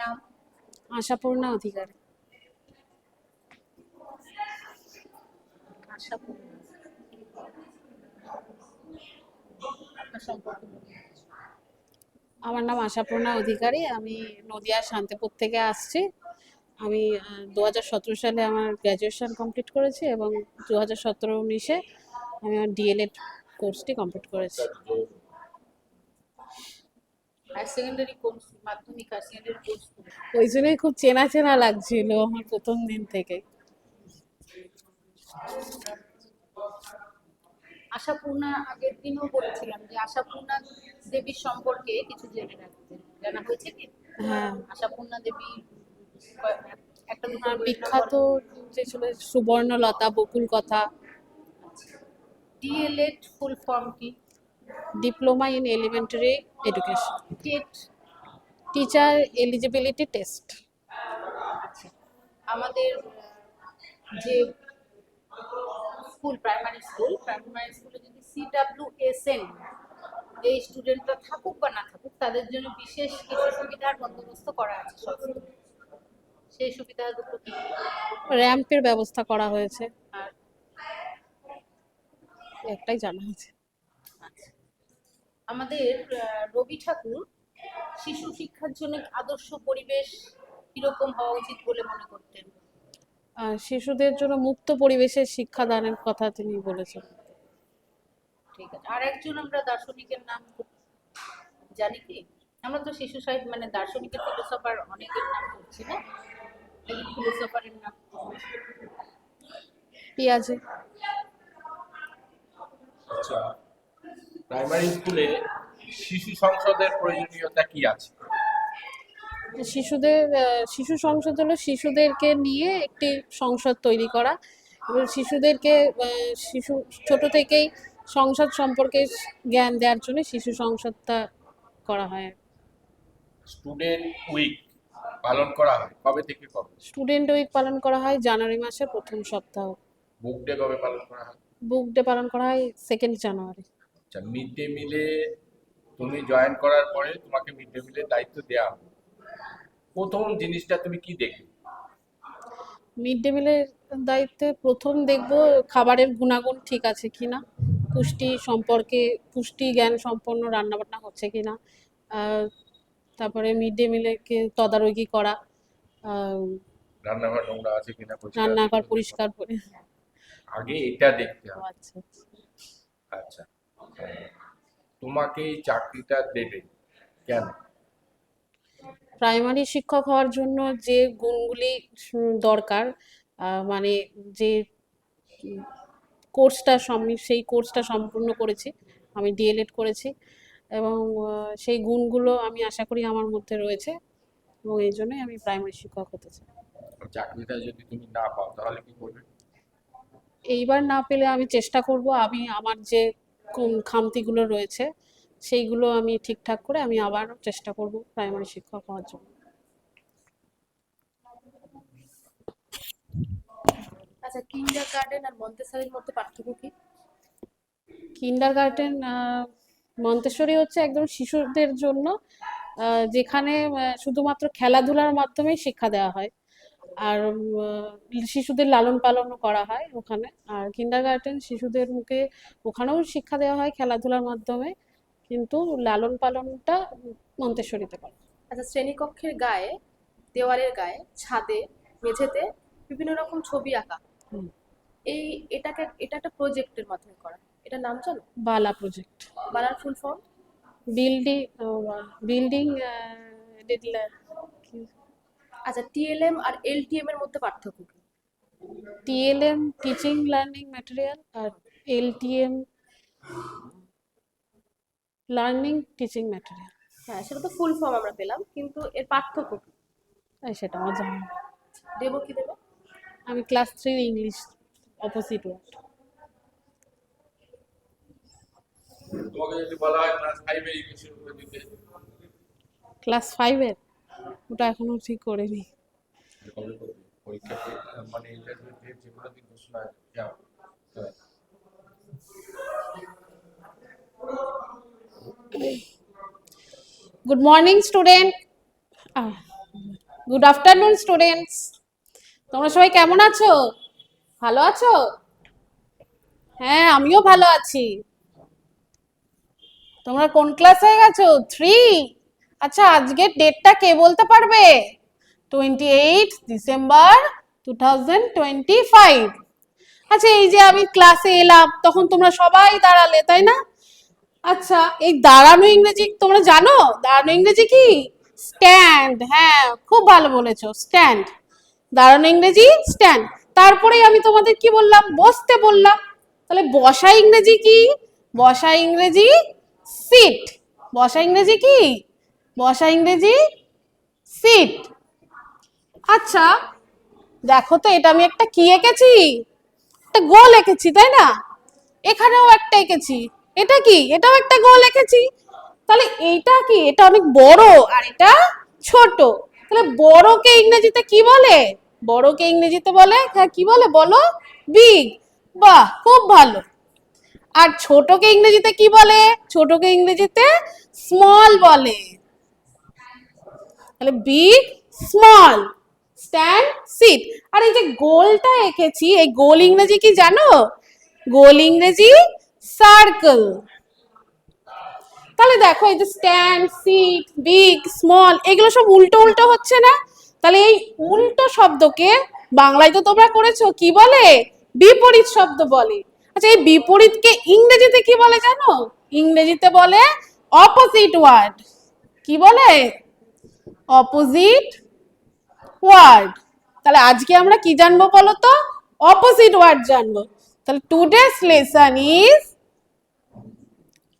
নাম? আশাপূর্ণা অধিকারী। আশাপূর্ণা। আমার নাম আশাপূর্ণা অধিকারী। আমি নদিয়া শান্তিপুর থেকে আসছি। আমি দু সালে আমার গ্র্যাজুয়েশন কমপ্লিট করেছি এবং দু হাজার সতেরো উনিশে আমি আমার ডিএলএড কোর্সটি কমপ্লিট করেছি। হায়ার সেকেন্ডারি কোর্স মাধ্যমিক হায়ার কোর্স ওই জন্যই খুব চেনা চেনা লাগছিল আমার প্রথম দিন থেকে। আশাপূর্ণা আগের দিনও বলেছিলাম যে আশাপূর্ণা দেবীর সম্পর্কে কিছু জেনে রাখতে। জানা হয়েছে কি? হ্যাঁ। আশাপূর্ণা দেবী একটা বিখ্যাত যে ছিল Subarnalata Bakul Katha DElEd full form কি? Diploma in elementary education TET teacher eligibility test আমাদের যে স্কুল প্রাইমারি স্কুল প্রাইমারি স্কুলে যদি সিডাব্লিউ এসএন এই স্টুডেন্টরা থাকুক বা না থাকুক তাদের জন্য বিশেষ কিছু সুবিধার বন্দোবস্ত করা আছে। সব। সেই সুবিধা দুটো কি? র্যাম্পের ব্যবস্থা করা হয়েছে। আর? একটাই জানা আছে। আচ্ছা। আমাদের রবি ঠাকুর শিশু শিক্ষার জন্য আদর্শ পরিবেশ কীরকম হওয়া উচিত বলে মনে করতেন? শিশুদের জন্য মুক্ত পরিবেশে শিক্ষাদানের কথা তিনি বলেছেন। ঠিক আছে। আর একজন আমরা দার্শনিকের নাম জানি কি? আমরা তো শিশু সাহিত্য মানে দার্শনিকের ফিলোসফার অনেকের নাম করছি না। ফিলোসফারের নাম পিয়াজে আচ্ছা প্রাইমারি স্কুলে শিশু সংসদের প্রয়োজনীয়তা কি আছে? শিশুদের শিশু সংসদ হলো শিশুদেরকে নিয়ে একটি সংসদ তৈরি করা। এবং শিশুদেরকে শিশু ছোট থেকেই সংসদ সম্পর্কে জ্ঞান দেওয়ার জন্য শিশু সংসদটা করা হয়। স্টুডেন্ট উইক পালন করা হয়? কবে থেকে কবে? স্টুডেন্ট উইক পালন করা হয় জানুয়ারি মাসের প্রথম সপ্তাহ। বুক ডে কবে পালন করা হয়? বুক ডে পালন করা হয় সেকেন্ড জানুয়ারি। আচ্ছা মিড ডে মিলে তুমি জয়েন করার পরে তোমাকে মিড ডে মিলের দায়িত্ব দেওয়া হবে। প্রথম জিনিসটা তুমি কি দেখবে? মিড ডে মিলের দায়িত্বে প্রথম দেখব খাবারের গুণাগুণ ঠিক আছে কিনা পুষ্টি সম্পর্কে পুষ্টি জ্ঞান সম্পন্ন রান্নাবান্না হচ্ছে কিনা তারপরে মিড ডে মিলেকে তদারকি করা রান্নাঘর নোংরা আছে কিনা রান্নাঘর পরিষ্কার করে। আগে এটা দেখতে হবে। আচ্ছা আচ্ছা। তোমাকে এই চাকরিটা দেবে কেন? প্রাইমারি শিক্ষক হওয়ার জন্য যে গুণগুলি দরকার মানে যে কোর্সটা সেই কোর্সটা সম্পূর্ণ করেছি আমি ডিএলএড করেছি। এবং সেই গুণগুলো আমি আশা করি আমার মধ্যে রয়েছে এবং এই জন্যই আমি প্রাইমারি শিক্ষক হতে চাই। চাকরিটা যদি তুমি না পাও তাহলে কি করবে? এইবার না পেলে আমি চেষ্টা করব আমি আমার যে খামতিগুলো রয়েছে সেইগুলো আমি ঠিকঠাক করে আমি আবার চেষ্টা করব প্রাইমারি শিক্ষক হওয়ার জন্য। আচ্ছা কিন্ডার গার্ডেন আর মন্তেসারির মধ্যে পার্থক্য কি? কিন্ডার গার্ডেন মন্তেশ্বরী হচ্ছে একদম শিশুদের জন্য যেখানে শুধুমাত্র খেলাধুলার মাধ্যমেই শিক্ষা দেওয়া হয়। আর শিশুদের লালন পালনও করা হয় ওখানে। আর কিন্ডার গার্ডেন শিশুদের মুখে ওখানেও শিক্ষা দেওয়া হয় খেলাধুলার মাধ্যমে কিন্তু লালন পালনটা মন্তেশ্বরীতে করে আচ্ছা শ্রেণীকক্ষের গায়ে দেওয়ালের গায়ে ছাদে মেঝেতে বিভিন্ন রকম ছবি আঁকা। এই এটাকে এটা একটা প্রজেক্টের মাধ্যমে করা এটার নাম জানো? বালা প্রজেক্ট বানার ফুল ফর্ম বিল্ডিং বিল্ডিং আচ্ছা টিএলএম আর এলটিএম এর মধ্যে পার্থক্য কি? টিএলএম টিচিং লার্নিং ম্যাটেরিয়াল আর এলটিএম লার্নিং টিচিং ম্যাটেরিয়াল হ্যাঁ সেটা তো ফুল ফর্ম আমরা পেলাম কিন্তু এর পার্থক্য কি? সেটা আমার জানা। দেবো কি দেবে? আমি class three English opposite word তোমাকে যদি বলা হয় ক্লাস ফাইভে ইংলিশের উপরে দিতে। ক্লাস ফাইভের ওটা এখনও ঠিক করিনি। কবে করবে? পরীক্ষা date, মানে ইন্টারভিউ ডেট যেগুলো দিন ঘোষণা যাও। চলে। Good morning student good afternoon students তোমরা সবাই কেমন আছো? ভালো আছো? হ্যাঁ আমিও ভালো আছি। তোমরা কোন ক্লাস হয়ে গেছো? থ্রি আচ্ছা আজকের ডেটটা কে বলতে পারবে? Twenty eight December two thousand twenty five আচ্ছা এই যে আমি ক্লাসে এলাম, তখন তোমরা সবাই দাঁড়ালে, তাই না? আচ্ছা এই দাঁড়ানো ইংরেজি তোমরা জানো? দাঁড়ানো ইংরেজি কি? স্ট্যান্ড হ্যাঁ খুব ভালো বলেছ স্ট্যান্ড দাঁড়ানো ইংরেজি স্ট্যান্ড তারপরেই আমি তোমাদের কি বললাম? বসতে বললাম। তাহলে বসা ইংরেজি কি? বসা ইংরেজি সিট বসা ইংরেজি কি? বসা ইংরেজি সিট আচ্ছা দেখো তো, এটা আমি একটা কি এঁকেছি? একটা গোল এঁকেছি, তাই না? এখানেও একটা এঁকেছি। এটা কি? এটাও একটা গোল এঁকেছি। তাহলে এইটা কি? এটা অনেক বড় আর এটা ছোট। তাহলে বড়কে ইংরেজিতে কি বলে? বড়কে ইংরেজিতে বলে হ্যাঁ কি বলে বলো? বিগ বাহ, খুব ভালো। আর ছোটকে ইংরেজিতে কি বলে? ছোটকে ইংরেজিতে স্মল বলে। তাহলে বিগ স্মল স্ট্যান্ড সিট আর এই যে গোলটা এঁকেছি, এই গোল ইংরেজি কি জানো? গোল ইংরেজি সার্কেল তাহলে দেখো এই যে স্ট্যান্ড সিট বিগ স্মল এগুলো সব উল্টো উল্টো হচ্ছে না? তাহলে এই উল্টো শব্দকে বাংলায় তো তোমরা করেছ, কি বলে? বিপরীত শব্দ বলে। আচ্ছা এই বিপরীতকে ইংরেজিতে কি বলে জানো? ইংরেজিতে বলে অপোজিট ওয়ার্ড কি বলে? অপোজিট ওয়ার্ড তাহলে আজকে আমরা কি জানব বলো তো? অপোজিট ওয়ার্ড জানব। তাহলে today's lesson is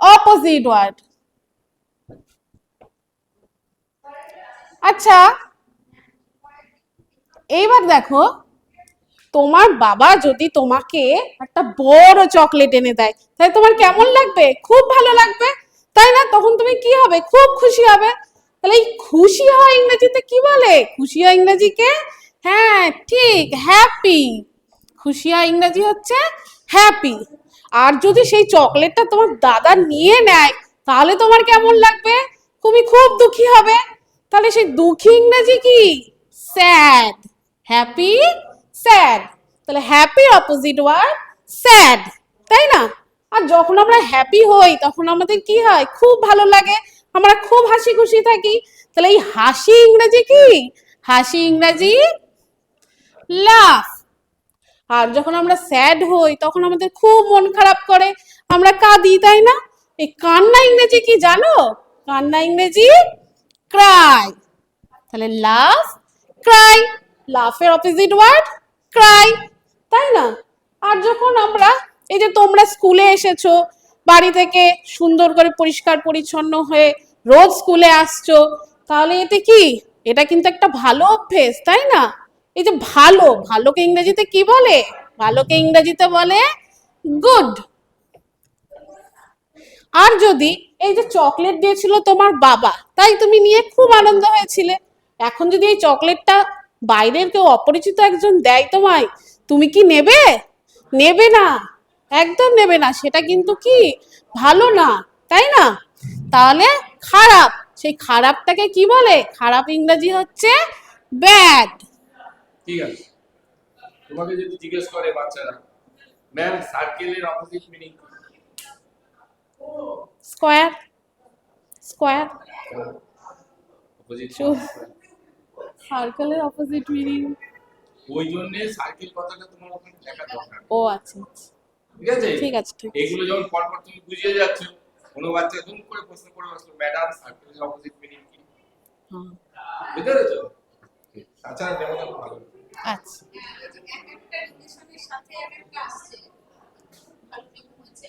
opposite word আচ্ছা এইবার দেখো তোমার বাবা যদি তোমাকে একটা বড় চকলেট এনে দেয়, তাহলে তোমার কেমন লাগবে? খুব ভালো লাগবে। তাই না? তখন তুমি কি হবে? খুব খুশি হবে। তাহলে এই খুশি হওয়া ইংরেজিতে কি বলে? খুশি হওয়া ইংরেজিকে হ্যাঁ ঠিক হ্যাপি খুশি হওয়া ইংরেজি হচ্ছে হ্যাপি আর যদি সেই চকলেটটা তোমার দাদা নিয়ে নেয়, তাহলে তোমার কেমন লাগবে? তুমি খুব দুঃখী হবে। তাহলে সেই দুঃখী ইংরেজি কি? স্যাড হ্যাপি স্যাড তাহলে হ্যাপির অপোজিট ওয়ার্ড স্যাড তাই না? আর যখন আমরা হ্যাপি হই, তখন আমাদের কি হয়? খুব ভালো লাগে, আমরা খুব হাসি খুশি থাকি। তাহলে এই হাসি ইংরেজি কি? হাসি ইংরেজি লাফ আর যখন আমরা স্যাড হই, তখন আমাদের খুব মন খারাপ করে। আমরা কাঁদি, তাই না? এই কান্না ইংরেজি কি জানো? কান্না ইংরেজি ক্রাই তাহলে লাভ ক্রাই লাফের অপোজিট ওয়ার্ড ক্রাই তাই না? আর যখন আমরা এই যে তোমরা স্কুলে এসেছ, বাড়ি থেকে সুন্দর করে পরিষ্কার পরিচ্ছন্ন হয়ে রোজ স্কুলে আসছো, তাহলে এতে কি? এটা কিন্তু একটা ভালো অভ্যেস, তাই না? এই যে ভালো, ভালোকে ইংরেজিতে কি বলে? ভালোকে ইংরেজিতে বলে গুড আর যদি এই যে চকলেট দিয়েছিল তোমার বাবা, তাই তুমি নিয়ে খুব আনন্দ হয়েছিলে। এখন যদি এই চকলেটটা বাইরের কেউ অপরিচিত একজন দেয় তোমায় তুমি কি নেবে? নেবে না একদম নেবে না। সেটা কিন্তু কি? ভালো না তাই না? তাহলে খারাপ। সেই খারাপটাকে কি বলে? খারাপ ইংরেজি হচ্ছে ব্যাড। ঠিক আছে। তোমাকে যদি জিজ্ঞেস করে বাচ্চারা ম্যাম সার্কেলের opposite meaning square square. Opposite. সার্কেলের অপোজিট মিনিং ওই জন্য সার্কেল কথাটা তোমার ওখানে লেখা দরকার ও আচ্ছা আচ্ছা। ঠিক আছে? ঠিক আছে ঠিক আছে। এগুলো যখন পরপর তুমি বুঝিয়ে যাচ্ছ কোনো বাচ্চা দুম করে প্রশ্ন করে আসলো ম্যাডাম সার্কেলের অপোজিট মিনিং কি? হ্যাঁ, বুঝতে পেরেছ? তাছাড়া ডেমোটা ভালো। আচ্ছা। সাথে একটা আসছে। ভালো হয়েছে?